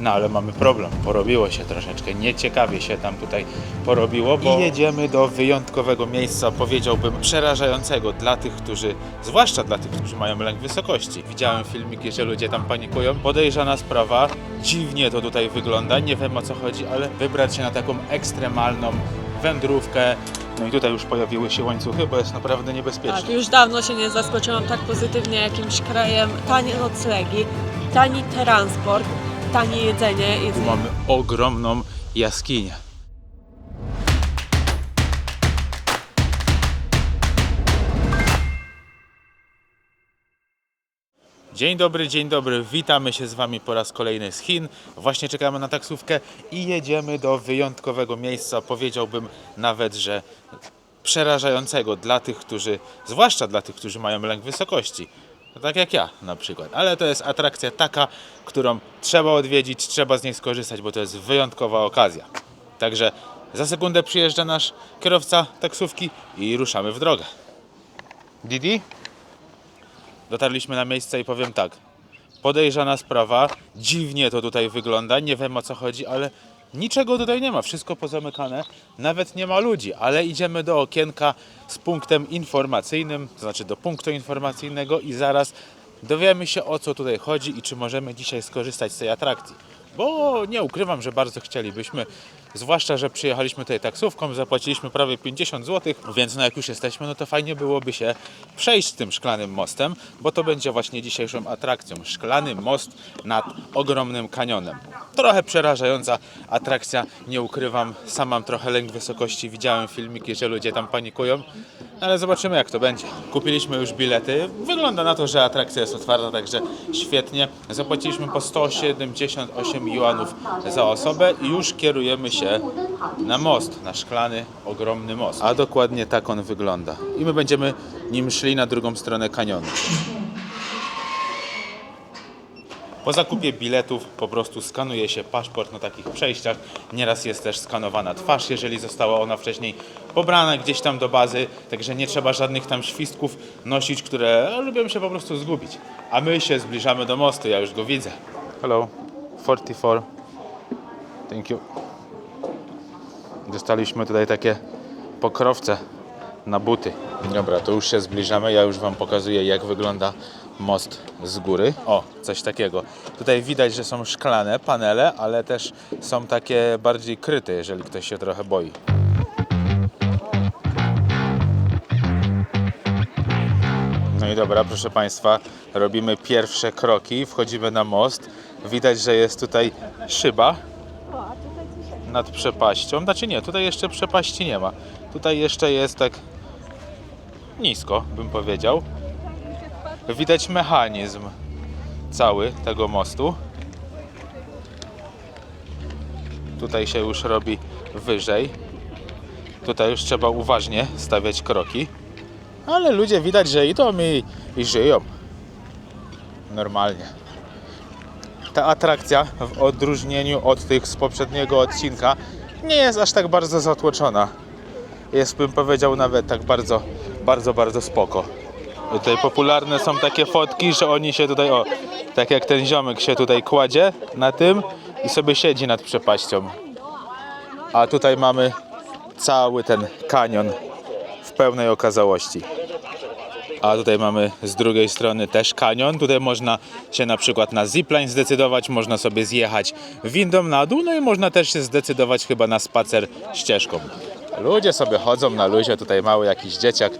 No ale mamy problem, porobiło się troszeczkę, nieciekawie się tam tutaj porobiło, bo I jedziemy do wyjątkowego miejsca, powiedziałbym przerażającego dla tych, którzy, zwłaszcza dla tych, którzy mają lęk wysokości. Widziałem filmiki, że ludzie tam panikują. Podejrzana sprawa, dziwnie to tutaj wygląda, nie wiem o co chodzi, ale wybrać się na taką ekstremalną wędrówkę. No i tutaj już pojawiły się łańcuchy, bo jest naprawdę niebezpiecznie. Tak, już dawno się nie zaskoczyłam tak pozytywnie jakimś krajem. Tanie noclegi, tani transport, tanie jedzenie. Tu mamy ogromną jaskinię. Dzień dobry, dzień dobry. Witamy się z Wami po raz kolejny z Chin. Właśnie czekamy na taksówkę i jedziemy do wyjątkowego miejsca. Powiedziałbym nawet, że przerażającego dla tych, którzy, zwłaszcza dla tych, którzy mają lęk wysokości. No tak jak ja na przykład. Ale to jest atrakcja taka, którą trzeba odwiedzić, trzeba z niej skorzystać, bo to jest wyjątkowa okazja. Także za sekundę przyjeżdża nasz kierowca taksówki i ruszamy w drogę. Didi? Dotarliśmy na miejsce i powiem tak. Podejrzana sprawa, dziwnie to tutaj wygląda, nie wiem o co chodzi, ale niczego tutaj nie ma, wszystko pozamykane, nawet nie ma ludzi, ale idziemy do okienka z punktem informacyjnym, to znaczy do punktu informacyjnego i zaraz dowiemy się o co tutaj chodzi i czy możemy dzisiaj skorzystać z tej atrakcji. Bo nie ukrywam, że bardzo chcielibyśmy, zwłaszcza, że przyjechaliśmy tutaj taksówką, zapłaciliśmy prawie 50 zł, więc no jak już jesteśmy, no to fajnie byłoby się przejść tym szklanym mostem, bo to będzie właśnie dzisiejszą atrakcją. Szklany most nad ogromnym kanionem. Trochę przerażająca atrakcja, nie ukrywam, sam mam trochę lęk wysokości, widziałem filmiki, że ludzie tam panikują, ale zobaczymy jak to będzie. Kupiliśmy już bilety, wygląda na to, że atrakcja jest otwarta, także świetnie. Zapłaciliśmy po 178 juanów za osobę i już kierujemy się na most, na szklany, ogromny most. A dokładnie tak on wygląda. I my będziemy nim szli na drugą stronę kanionu. Po zakupie biletów po prostu skanuje się paszport na takich przejściach. Nieraz jest też skanowana twarz, jeżeli została ona wcześniej pobrana gdzieś tam do bazy, także nie trzeba żadnych tam świstków nosić, które lubią się po prostu zgubić. A my się zbliżamy do mostu, ja już go widzę. Hello, 44. Thank you. Dostaliśmy tutaj takie pokrowce na buty. Dobra, to już się zbliżamy. Ja już Wam pokazuję, jak wygląda most z góry. O, coś takiego. Tutaj widać, że są szklane panele, ale też są takie bardziej kryte, jeżeli ktoś się trochę boi. No i dobra, proszę Państwa, robimy pierwsze kroki, wchodzimy na most. Widać, że jest tutaj szyba nad przepaścią. Znaczy nie, tutaj jeszcze przepaści nie ma. Tutaj jeszcze jest tak nisko, bym powiedział. Widać mechanizm cały tego mostu. Tutaj się już robi wyżej. Tutaj już trzeba uważnie stawiać kroki. Ale ludzie widać, że idą i, i żyją. Normalnie. Ta atrakcja w odróżnieniu od tych z poprzedniego odcinka nie jest aż tak bardzo zatłoczona. Jest bym powiedział nawet tak bardzo, bardzo, bardzo spoko. Tutaj popularne są takie fotki, że oni się tutaj, o, tak jak ten ziomek się tutaj kładzie na tym i sobie siedzi nad przepaścią. A tutaj mamy cały ten kanion w pełnej okazałości. A tutaj mamy z drugiej strony też kanion. Tutaj można się na przykład na zipline zdecydować, można sobie zjechać windą na dół, no i można też się zdecydować chyba na spacer ścieżką. Ludzie sobie chodzą na luzie, tutaj mały jakiś dzieciak.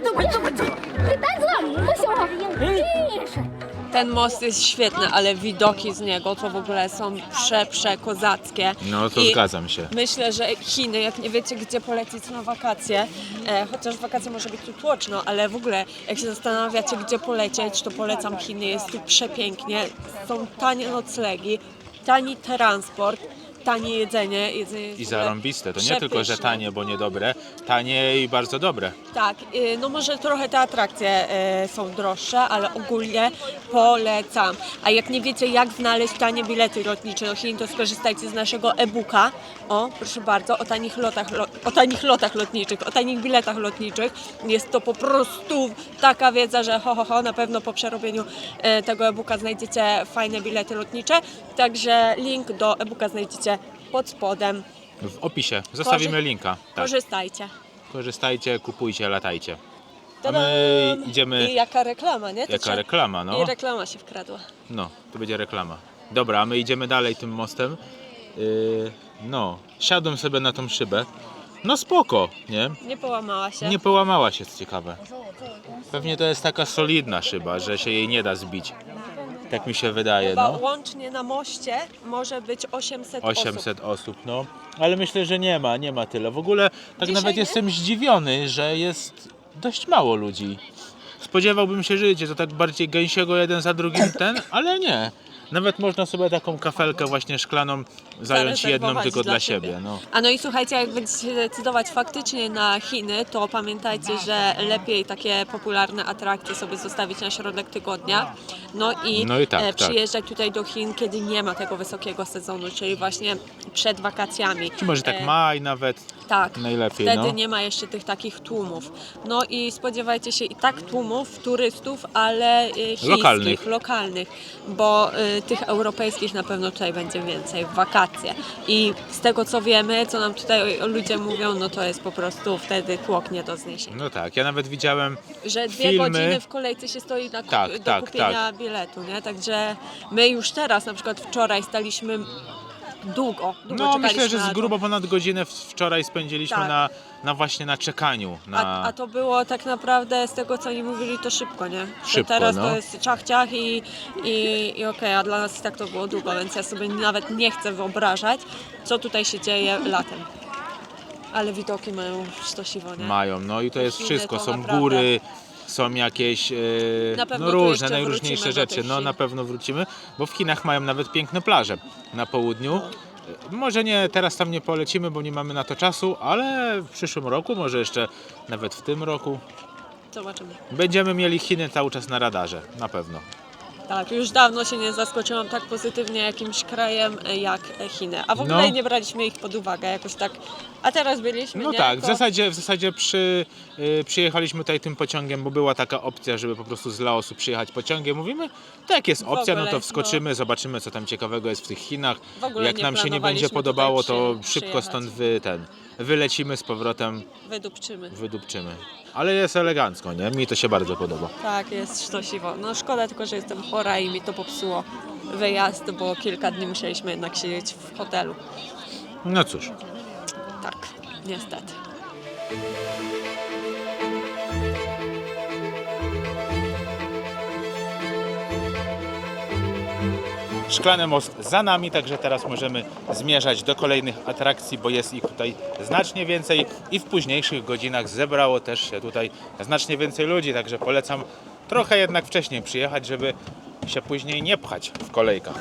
dawaj, dawaj, dawaj, dawaj. Ty tak złam, musiał większe. Ten most jest świetny, ale widoki z niego to w ogóle są prze, kozackie. No to I zgadzam się. Myślę, że Chiny, jak nie wiecie gdzie polecieć na wakacje, e, chociaż wakacje może być tu tłoczno, ale w ogóle jak się zastanawiacie gdzie polecieć, to polecam Chiny, jest tu przepięknie, są tanie noclegi, tani transport, tanie jedzenie. jedzenie I zarąbiste. To nie tylko, że przepyszne. tanie, bo niedobre, tanie i bardzo dobre. Tak, y, no może trochę te atrakcje y, są droższe, ale ogólnie polecam. A jak nie wiecie, jak znaleźć tanie bilety lotnicze do Chin, to skorzystajcie z naszego e-booka. O, proszę bardzo, o tanich lotach, lo, o tanich lotach lotniczych, o tanich biletach lotniczych. Jest to po prostu taka wiedza, że ho, ho, ho, na pewno po przerobieniu e, tego e-booka znajdziecie fajne bilety lotnicze. Także link do e-booka znajdziecie pod spodem. W opisie zostawimy Korzy- linka. Tak. Korzystajcie. Korzystajcie, kupujcie, latajcie. A Tadam! my idziemy. I jaka reklama, nie? To Jaka trzeba- reklama, no. I reklama się wkradła. No, to będzie reklama. Dobra, a my idziemy dalej tym mostem. Yy, no, siadłem sobie na tą szybę. No spoko, nie? Nie połamała się. Nie połamała się, co ciekawe. Pewnie to jest taka solidna szyba, że się jej nie da zbić. Tak mi się wydaje, Chyba no. łącznie na moście może być 800, osób. 800 osób, no. Ale myślę, że nie ma, nie ma tyle. W ogóle tak Dzisiaj nawet nie? jestem zdziwiony, że jest dość mało ludzi. Spodziewałbym się, że idzie to tak bardziej gęsiego jeden za drugim ten, ale nie. Nawet można sobie taką kafelkę właśnie szklaną zająć jedną tylko dla siebie. siebie. No. A no i słuchajcie, jak będziecie decydować faktycznie na Chiny, to pamiętajcie, że lepiej takie popularne atrakcje sobie zostawić na środek tygodnia. No i, No i tak, e, tak. przyjeżdżać tutaj do Chin, kiedy nie ma tego wysokiego sezonu, czyli właśnie przed wakacjami. Czy może tak E, maj nawet. Tak, Najlepiej, wtedy no. nie ma jeszcze tych takich tłumów. No i spodziewajcie się i tak tłumów turystów, ale y, chińskich, Lokalnych. lokalnych, bo y, tych europejskich na pewno tutaj będzie więcej w I z tego co wiemy, co nam tutaj ludzie mówią, no to jest po prostu wtedy tłok nie do zniesienia. No tak, ja nawet widziałem Że dwie filmy. godziny w kolejce się stoi na, Tak, do tak, kupienia biletu, nie? Także my już teraz, na przykład wczoraj staliśmy długo, długo No myślę, że z grubo ponad godzinę w- wczoraj spędziliśmy Tak. na, na właśnie na czekaniu. Na... A, a to było tak naprawdę z tego co oni mówili to szybko, nie? Że Szybko, teraz no. to jest ciach ciach i, i, i okej, a dla nas i tak to było długo, więc ja sobie nawet nie chcę wyobrażać, co tutaj się dzieje latem. Ale widoki mają sztosiwo, nie? Mają, no i to jest wszystko. to Są naprawdę- góry, są jakieś pewno no, różne, najróżniejsze rzeczy. No na pewno wrócimy, bo w Chinach mają nawet piękne plaże na południu. E, Może nie, teraz tam nie polecimy, bo nie mamy na to czasu, ale w przyszłym roku, może jeszcze nawet w tym roku, Zobaczymy. będziemy mieli Chiny cały czas na radarze, na pewno. Tak, już dawno się nie zaskoczyłam tak pozytywnie jakimś krajem e, jak Chiny. A w ogóle No. nie braliśmy ich pod uwagę jakoś tak. A teraz byliśmy, No nie? tak, w zasadzie, w zasadzie przy, y, przyjechaliśmy tutaj tym pociągiem, bo była taka opcja, żeby po prostu z Laosu przyjechać pociągiem. Mówimy, tak jest opcja, no ogóle, to no. wskoczymy, zobaczymy co tam ciekawego jest w tych Chinach. W ogóle Jak nie nam się nie będzie planowaliśmy podobało, tutaj to przy- szybko przyjechać. stąd wy, ten, wylecimy z powrotem, Wydupczymy. wydupczymy. Ale jest elegancko, nie? Mi to się bardzo podoba. Tak, jest sztosiwo. No szkoda tylko, że jestem chora i mi to popsuło wyjazd, bo kilka dni musieliśmy jednak siedzieć w hotelu. No cóż, Tak, niestety. Szklany most za nami, także teraz możemy zmierzać do kolejnych atrakcji, bo jest ich tutaj znacznie więcej i w późniejszych godzinach zebrało też się tutaj znacznie więcej ludzi, także polecam trochę jednak wcześniej przyjechać, żeby się później nie pchać w kolejkach.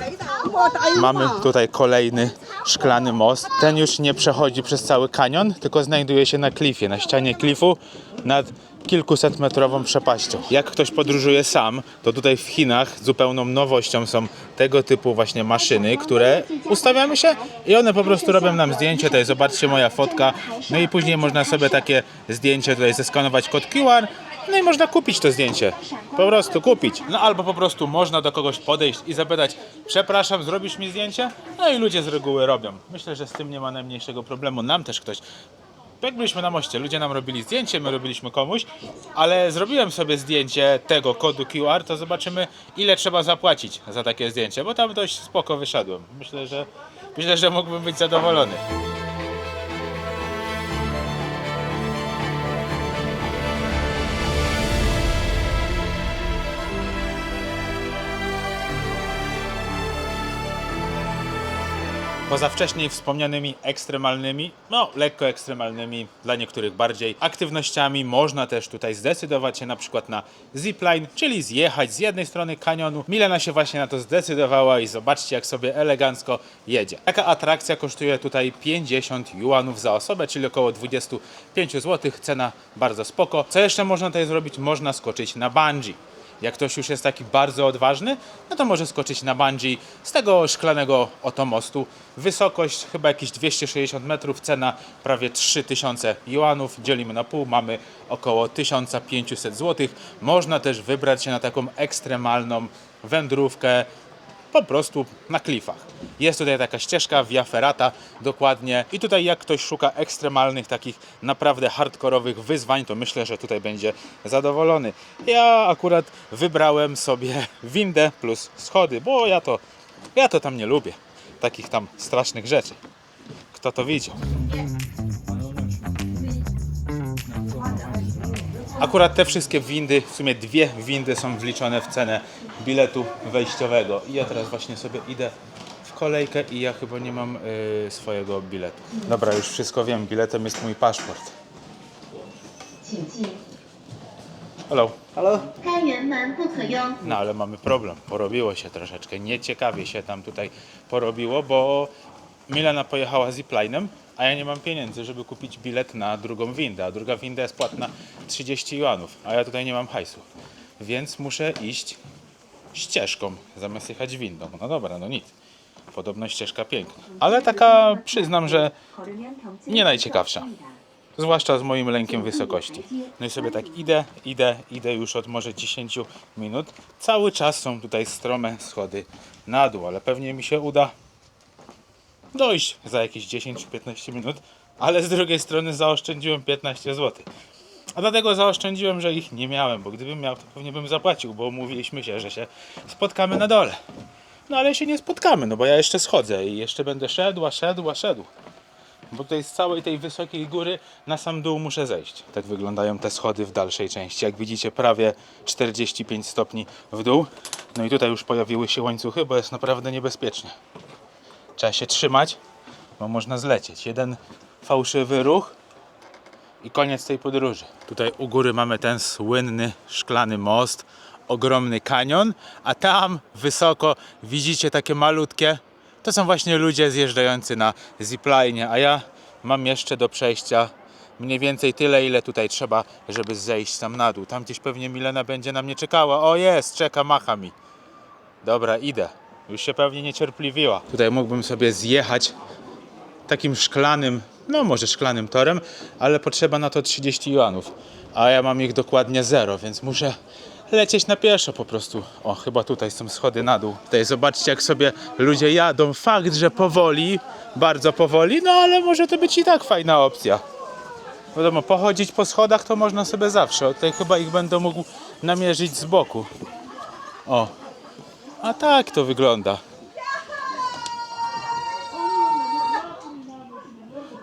Mamy tutaj kolejny szklany most. Ten już nie przechodzi przez cały kanion, tylko znajduje się na klifie, na ścianie klifu nad kilkuset metrową przepaścią. Jak ktoś podróżuje sam, to tutaj w Chinach zupełną nowością są tego typu właśnie maszyny, które ustawiamy się i one po prostu robią nam zdjęcie. Tutaj zobaczcie moja fotka. No i później można sobie takie zdjęcie tutaj zeskanować kod QR. No i można kupić to zdjęcie. Po prostu kupić. No albo po prostu można do kogoś podejść i zapytać, przepraszam, zrobisz mi zdjęcie? No i ludzie z reguły robią. Myślę, że z tym nie ma najmniejszego problemu. Nam też ktoś jak byliśmy na moście, ludzie nam robili zdjęcie, my robiliśmy komuś, ale zrobiłem sobie zdjęcie tego kodu QR, to zobaczymy ile trzeba zapłacić za takie zdjęcie, bo tam dość spoko wyszedłem. Myślę, że myślę, że mógłbym być zadowolony. Poza wcześniej wspomnianymi ekstremalnymi, no lekko ekstremalnymi, dla niektórych bardziej aktywnościami, można też tutaj zdecydować się na przykład na zipline, czyli zjechać z jednej strony kanionu. Milena się właśnie na to zdecydowała i zobaczcie jak sobie elegancko jedzie. Taka atrakcja kosztuje tutaj 50 juanów za osobę, czyli około 25 zł. Cena bardzo spoko. Co jeszcze można tutaj zrobić? Można skoczyć na bungee. Jak ktoś już jest taki bardzo odważny, no to może skoczyć na bungee z tego szklanego oto mostu. Wysokość chyba jakieś 260 metrów, cena prawie 3000 juanów. Dzielimy na pół, mamy około 1500 zł. Można też wybrać się na taką ekstremalną wędrówkę po prostu na klifach. Jest tutaj taka ścieżka Via Ferrata, dokładnie. I tutaj jak ktoś szuka ekstremalnych, takich naprawdę hardkorowych wyzwań, to myślę, że tutaj będzie zadowolony. Ja akurat wybrałem sobie windę plus schody, bo ja to, ja to tam nie lubię. Takich tam strasznych rzeczy. Kto to widział? Akurat te wszystkie windy, w sumie dwie windy są wliczone w cenę biletu wejściowego. I ja teraz właśnie sobie idę w kolejkę i ja chyba nie mam y, swojego biletu. Dobra, już wszystko wiem. Biletem jest mój paszport. 请进。 Hello. 该园门不可用。 No ale mamy problem. Porobiło się troszeczkę. Nieciekawie się tam tutaj porobiło, bo Milena pojechała ziplinem, a ja nie mam pieniędzy, żeby kupić bilet na drugą windę. A druga winda jest płatna 30 juanów, a ja tutaj nie mam hajsu. Więc muszę iść ścieżką, zamiast jechać windą. No dobra, no nic. Podobno ścieżka piękna. Ale taka, przyznam, że nie najciekawsza. Zwłaszcza z moim lękiem wysokości. No i sobie tak idę, idę, idę już od może 10 minut. Cały czas są tutaj strome schody na dół, ale pewnie mi się uda dojść za jakieś 10-15 minut, ale z drugiej strony zaoszczędziłem 15 zł. A dlatego zaoszczędziłem, że ich nie miałem, bo gdybym miał, to pewnie bym zapłacił, bo umówiliśmy się, że się spotkamy na dole. No ale się nie spotkamy, no bo ja jeszcze schodzę i jeszcze będę szedł, a szedł, a szedł. Bo tutaj z całej tej wysokiej góry na sam dół muszę zejść. Tak wyglądają te schody w dalszej części. Jak widzicie, prawie 45 stopni w dół. No i tutaj już pojawiły się łańcuchy, bo jest naprawdę niebezpiecznie. Trzeba się trzymać, bo można zlecieć. Jeden fałszywy ruch i koniec tej podróży. Tutaj u góry mamy ten słynny szklany most, ogromny kanion, a tam wysoko widzicie takie malutkie. To są właśnie ludzie zjeżdżający na zipline, a ja mam jeszcze do przejścia mniej więcej tyle, ile tutaj trzeba, żeby zejść tam na dół. Tam gdzieś pewnie Milena będzie na mnie czekała. O jest, czeka, macha mi. Dobra, idę. Już się pewnie niecierpliwiła. Tutaj mógłbym sobie zjechać takim szklanym, no może szklanym torem, ale potrzeba na to 30 juanów. A ja mam ich dokładnie zero, więc muszę lecieć na pieszo po prostu. O, chyba tutaj są schody na dół. Tutaj zobaczcie, jak sobie ludzie jadą. Fakt, że powoli, bardzo powoli, no ale może to być i tak fajna opcja. Wiadomo, pochodzić po schodach to można sobie zawsze. Tutaj chyba ich będę mógł namierzyć z boku. O, a tak to wygląda.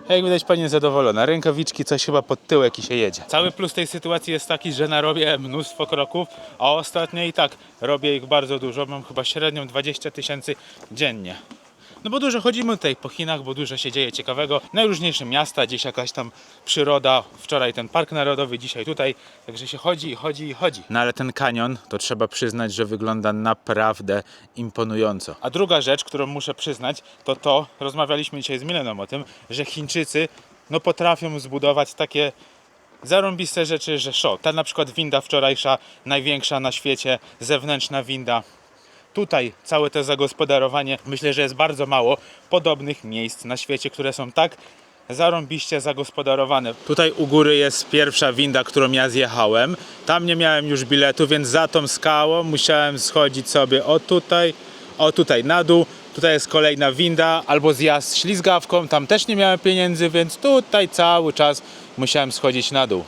Jak widać pani jest zadowolona. Rękawiczki, coś chyba pod tyłek i się jedzie. Cały plus tej sytuacji jest taki, że narobię mnóstwo kroków, a ostatnio i tak robię ich bardzo dużo. Mam chyba średnią 20 tysięcy dziennie. No bo dużo chodzimy tutaj po Chinach, bo dużo się dzieje ciekawego. Najróżniejsze miasta, gdzieś jakaś tam przyroda. Wczoraj ten park narodowy, dzisiaj tutaj. Także się chodzi i chodzi i chodzi. No ale ten kanion, to trzeba przyznać, że wygląda naprawdę imponująco. A druga rzecz, którą muszę przyznać, to to, rozmawialiśmy dzisiaj z Mileną o tym, że Chińczycy no potrafią zbudować takie zarąbiste rzeczy, że szok. Ta na przykład winda wczorajsza, największa na świecie, zewnętrzna winda. Tutaj całe to zagospodarowanie, myślę, że jest bardzo mało podobnych miejsc na świecie, które są tak zarąbiście zagospodarowane. Tutaj u góry jest pierwsza winda, którą ja zjechałem. Tam nie miałem już biletu, więc za tą skałą musiałem schodzić sobie o tutaj, o tutaj na dół. Tutaj jest kolejna winda albo zjazd ślizgawką. Tam też nie miałem pieniędzy, więc tutaj cały czas musiałem schodzić na dół.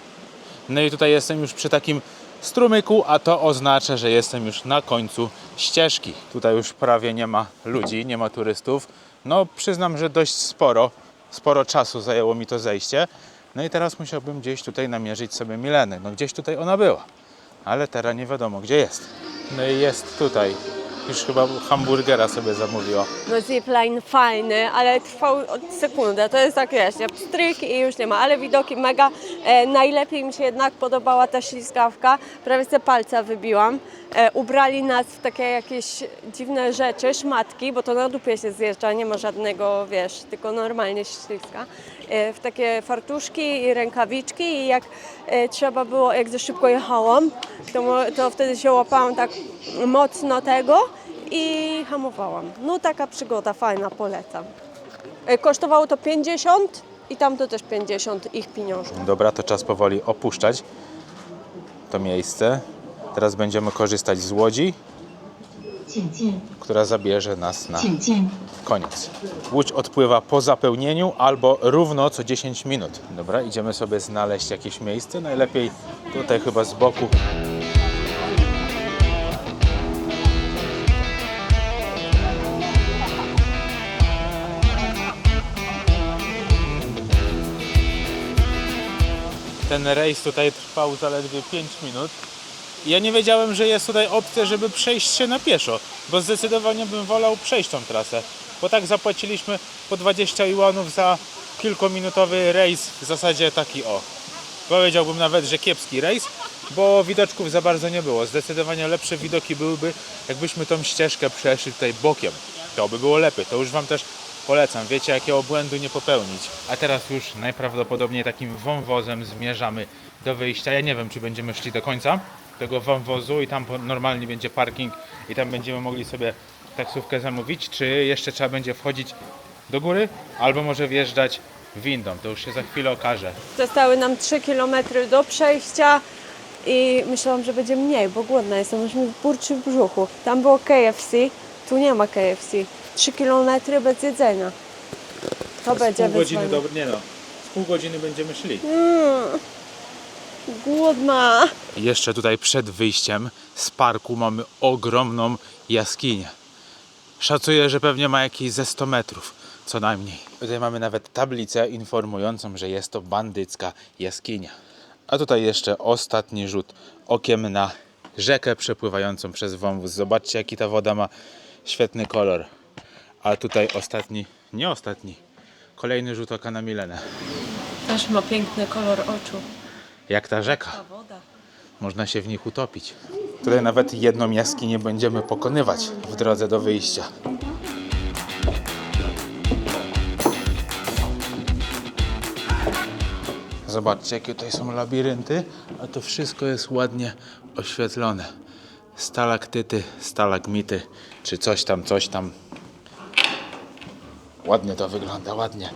No i tutaj jestem już przy takim strumyku, a to oznacza, że jestem już na końcu ścieżki. Tutaj już prawie nie ma ludzi, nie ma turystów. No przyznam, że dość sporo, sporo czasu zajęło mi to zejście. No i teraz musiałbym gdzieś tutaj namierzyć sobie Milenę. No gdzieś tutaj ona była, ale teraz nie wiadomo gdzie jest. No i jest tutaj już chyba hamburgera sobie zamówiła. No zipline fajny, ale trwał od sekundę. To jest tak, wiesz, nie, pstryk i już nie ma, ale widoki mega. E, najlepiej mi się jednak podobała ta ślizgawka. Prawie sobie palca wybiłam. E, ubrali nas w takie jakieś dziwne rzeczy, szmatki, bo to na dupie się zjeżdża, nie ma żadnego, wiesz, tylko normalnie ślizga. E, w takie fartuszki i rękawiczki i jak e, trzeba było, jak za szybko jechałam, to, to wtedy się łapałam tak mocno tego i hamowałam. No taka przygoda fajna, polecam. E, Kosztowało to 50 i tam to też 50 ich pieniążków. Dobra, to czas powoli opuszczać to miejsce. Teraz będziemy korzystać z łodzi, która zabierze nas na koniec. Łódź odpływa po zapełnieniu albo równo co 10 minut. Dobra, idziemy sobie znaleźć jakieś miejsce. Najlepiej tutaj chyba z boku. Ten rejs tutaj trwał zaledwie 5 minut. Ja nie wiedziałem, że jest tutaj opcja, żeby przejść się na pieszo, bo zdecydowanie bym wolał przejść tą trasę, bo tak zapłaciliśmy po 20 juanów za kilkuminutowy rejs, w zasadzie taki o. Powiedziałbym nawet, że kiepski rejs, bo widoczków za bardzo nie było. Zdecydowanie lepsze widoki byłyby, jakbyśmy tą ścieżkę przeszli tutaj bokiem. To by było lepiej, to już Wam też polecam. Wiecie, jakiego błędu nie popełnić. A teraz już najprawdopodobniej takim wąwozem zmierzamy do wyjścia. Ja nie wiem, czy będziemy szli do końca tego wąwozu i tam normalnie będzie parking i tam będziemy mogli sobie taksówkę zamówić, czy jeszcze trzeba będzie wchodzić do góry, albo może wjeżdżać windą. To już się za chwilę okaże. Zostały nam 3 km do przejścia i myślałam, że będzie mniej, bo głodna jestem, już mi burczy w brzuchu. Tam było KFC, tu nie ma KFC. 3 km bez jedzenia. To będzie pół godziny do... nie no, z pół godziny będziemy szli. Głodna. Jeszcze tutaj przed wyjściem z parku mamy ogromną jaskinię. Szacuję, że pewnie ma jakieś ze 100 metrów, co najmniej. Tutaj mamy nawet tablicę informującą, że jest to bandycka jaskinia. A tutaj jeszcze ostatni rzut okiem na rzekę przepływającą przez wąwóz. Zobaczcie, jaki ta woda ma świetny kolor. A tutaj ostatni, nie ostatni, kolejny rzut oka na Milenę. Też ma piękny kolor oczu. Jak ta rzeka. Można się w nich utopić. Tutaj nawet jedną jaskinię będziemy pokonywać w drodze do wyjścia. Zobaczcie, jakie tutaj są labirynty, a to wszystko jest ładnie oświetlone. Stalaktyty, stalagmity, czy coś tam, coś tam. Ładnie to wygląda, ładnie.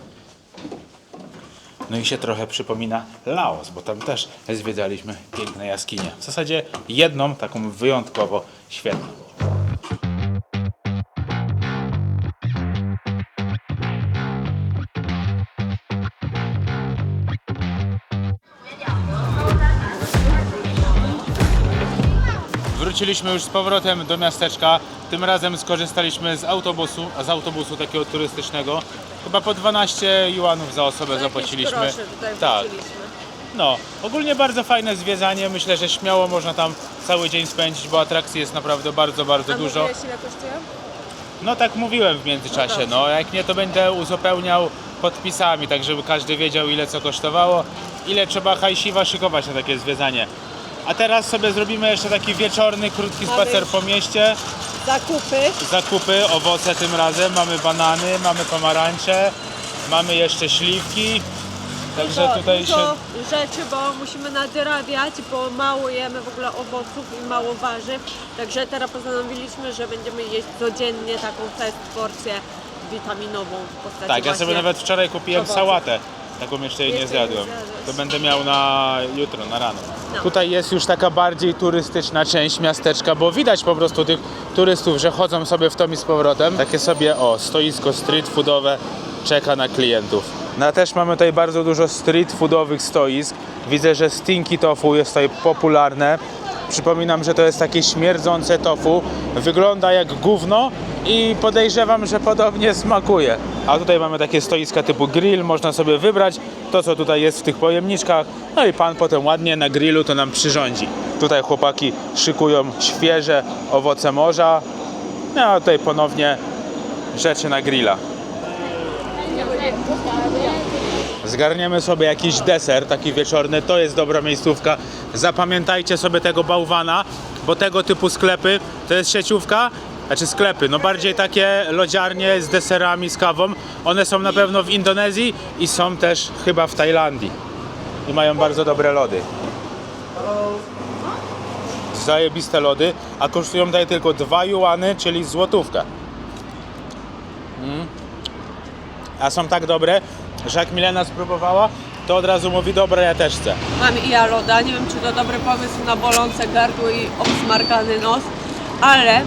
No i się trochę przypomina Laos, bo tam też zwiedzaliśmy piękne jaskinie. W zasadzie jedną, taką wyjątkowo świetną. Wróciliśmy już z powrotem do miasteczka. Tym razem skorzystaliśmy z autobusu, a z autobusu takiego turystycznego. Chyba po 12 juanów za osobę zapłaciliśmy. Tutaj tak. No, ogólnie bardzo fajne zwiedzanie. Myślę, że śmiało można tam cały dzień spędzić, bo atrakcji jest naprawdę bardzo, bardzo A dużo. ile kosztuje? No tak mówiłem w międzyczasie. No No, jak nie, to będę uzupełniał podpisami, tak żeby każdy wiedział ile co kosztowało, ile trzeba hajsiwa szykować na takie zwiedzanie. A teraz sobie zrobimy jeszcze taki wieczorny, krótki Mamy spacer po mieście. Zakupy. Zakupy, owoce tym razem. Mamy banany, mamy pomarańcze, mamy jeszcze śliwki. Także dużo, tutaj dużo się rzeczy, bo musimy nadrabiać, bo mało jemy w ogóle owoców i mało warzyw. Także teraz postanowiliśmy, że będziemy jeść codziennie taką fest porcję witaminową w postaci Tak, ja sobie właśnie nawet wczoraj kupiłem owoców. sałatę. Taką jeszcze jej nie Jeszcze nie zjadłem. zjadłeś. To będę miał na jutro, na rano. No. Tutaj jest już taka bardziej turystyczna część miasteczka, bo widać po prostu tych turystów, że chodzą sobie w tom i z powrotem. Takie sobie, o, stoisko street foodowe czeka na klientów. No a też mamy tutaj bardzo dużo street foodowych stoisk. Widzę, że stinky tofu jest tutaj popularne. Przypominam, że to jest takie śmierdzące tofu. Wygląda jak gówno i podejrzewam, że podobnie smakuje. A tutaj mamy takie stoiska typu grill, można sobie wybrać to, co tutaj jest w tych pojemniczkach. No i pan potem ładnie na grillu to nam przyrządzi. Tutaj chłopaki szykują świeże owoce morza. No a tutaj ponownie rzeczy na grilla. Zgarniemy sobie jakiś deser, taki wieczorny, to jest dobra miejscówka. Zapamiętajcie sobie tego bałwana, bo tego typu sklepy to jest sieciówka, znaczy sklepy, no bardziej takie lodziarnie z deserami, z kawą. One są na pewno w Indonezji i są też chyba w Tajlandii. I mają bardzo dobre lody. Zajebiste lody, a kosztują tutaj tylko 2 juany, czyli złotówkę. A są tak dobre, że jak Milena spróbowała, to od razu mówi, dobra, ja też chcę. Mam i ja loda, nie wiem czy to dobry pomysł na bolące gardło i obsmarkany nos, ale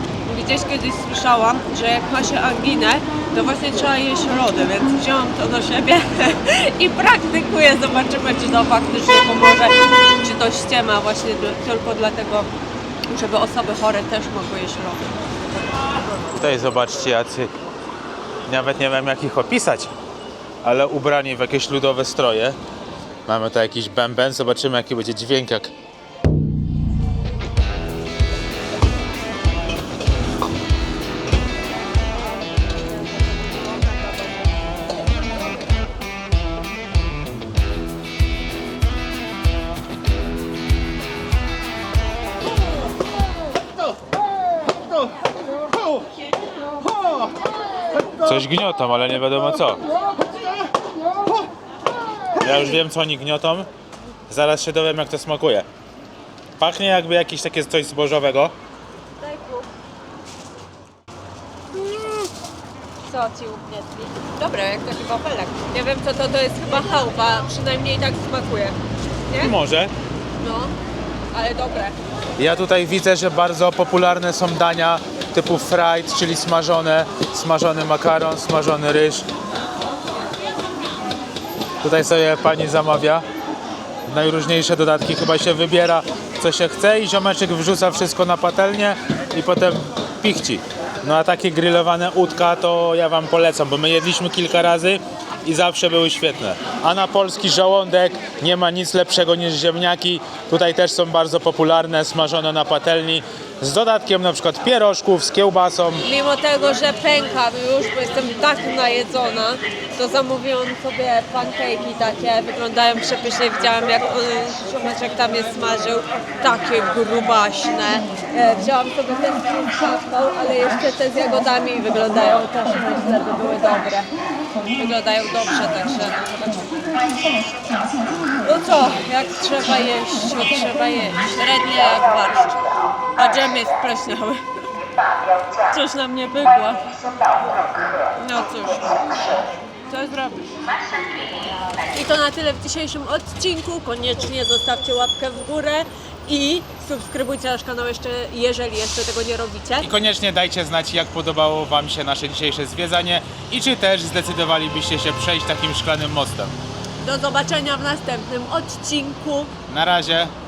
gdzieś kiedyś słyszałam, że jak ma się anginę, to właśnie trzeba jeść lody, więc wziąłam to do siebie i praktykuję, zobaczymy czy to faktycznie pomoże, czy to ściema właśnie tylko dlatego, żeby osoby chore też mogły jeść lody. Tutaj zobaczcie, jacy, nawet nie wiem jak ich opisać, ale ubrani w jakieś ludowe stroje. Mamy tu jakiś bęben, zobaczymy jaki będzie dźwięk jak... Coś gniotą, ale nie wiadomo co. Ja już wiem co oni gniotą. Zaraz się dowiem jak to smakuje. Pachnie jakby jakieś takie coś zbożowego. Co ci ugnietli? Dobra, jak taki wafelek. Nie wiem co to, to jest chyba chałwa, przynajmniej tak smakuje. Nie? Może. No, ale dobre. Ja tutaj widzę, że bardzo popularne są dania typu fried, czyli smażone, smażony makaron, smażony ryż. Tutaj sobie pani zamawia. Najróżniejsze dodatki chyba się wybiera, co się chce i ziomeczek wrzuca wszystko na patelnię i potem pichci. No a takie grillowane udka to ja wam polecam, bo my jedliśmy kilka razy i zawsze były świetne. A na polski żołądek nie ma nic lepszego niż ziemniaki. Tutaj też są bardzo popularne, smażone na patelni z dodatkiem na przykład pierożków z kiełbasą. Mimo tego, że pękam już, bo jestem tak najedzona, to zamówiłam sobie pancake'i takie, wyglądają przepysznie. Widziałam jak on, ziomeczek tam je smażył, takie grubaśne. E, wzięłam sobie te z ale jeszcze te z jagodami wyglądają też myślę, były dobre. Wyglądają dobrze, także. No co, jak trzeba jeść, to trzeba jeść. Średnie jak barszcz. A dżem jest pleśniały. Coś na mnie pykło. No cóż, co zrobisz? I to na tyle w dzisiejszym odcinku. Koniecznie zostawcie łapkę w górę i subskrybujcie nasz kanał jeszcze, jeżeli jeszcze tego nie robicie. I koniecznie dajcie znać, jak podobało Wam się nasze dzisiejsze zwiedzanie i czy też zdecydowalibyście się przejść takim szklanym mostem. Do zobaczenia w następnym odcinku. Na razie.